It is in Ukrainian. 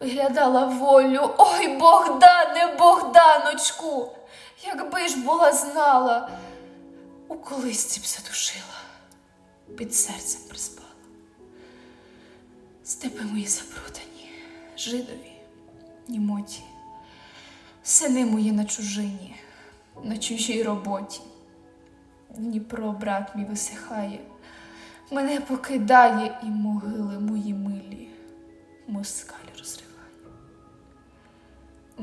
виглядала волю. Ой, Богдане, Богданочку, якби ж була знала, у колисці б задушила, під серцем приспала. Степи мої забрудені, жидові, німоті, сини мої на чужині, на чужій роботі. Дніпро, брат мій висихає, мене покидає і могили мої милі,